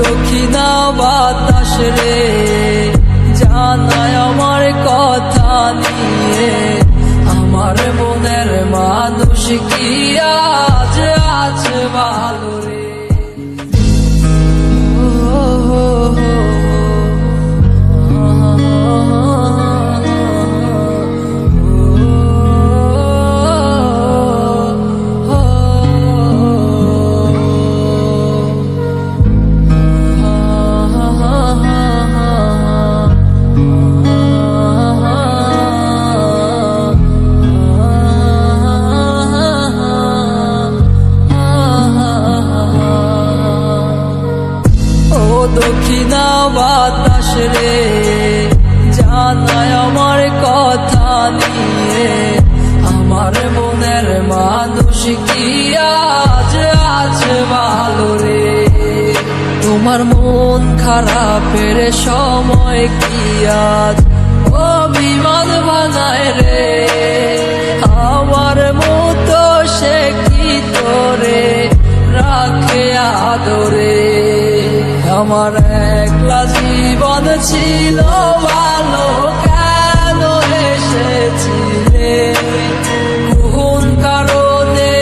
দক্ষিণা বাতাস রে জানায় আমার কথা নিয়ে। আমার মনের মানুষ কি আজ আছে ভালো? দক্ষিণা বাতাস রে। জানায় আমার কথা নিয়ে। আমার মনের মানুষ কি আজ আছে ভালো রে? তোমার মন খারাপের সময় কি আজ আমার একলা জীবন ছিল ভালো কেন এসেছিলে কোন কারণে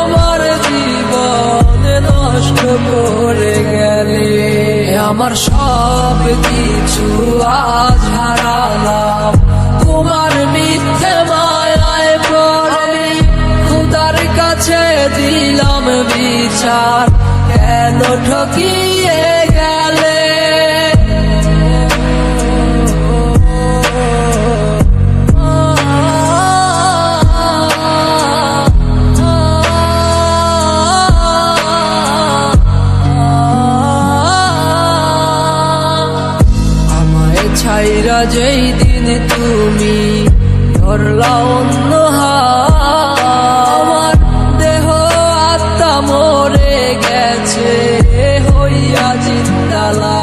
আমার জীবন নষ্ট করে গেলে? আমার সব কিছু আজ হারালাম। তোমার মিথ্যে মায়ায় পড়ে। খুদার কাছে দিলাম বিচার। কেন ঠকিয়ে ছাইরা যেই দিন তুমি ধরলা অন্য আমার দেহ আত্মা মরে গেছে, হইয়া জিন্দালা।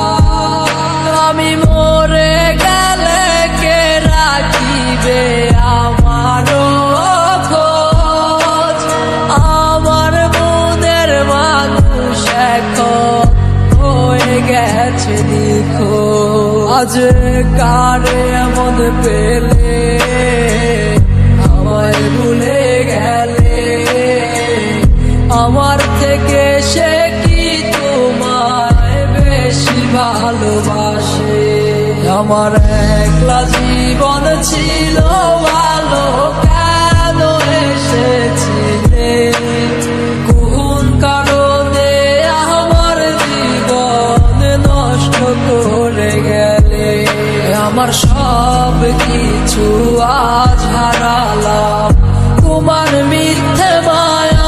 আমি মরে গেলে কে রাখিবে আমারও খোঁজ? আমার মনের মানুষ এখন হয়ে গেছে আজ কারে এমন পেলে, আমায় ভুলে গেলে। আমার থেকে সে কি তোমায় বেশি ভালোবাসে? আমার একলা জীবন ছিল ভালো আমার সব কিছু আজ হারালাম। তোমার মিথ্যে মায়ায়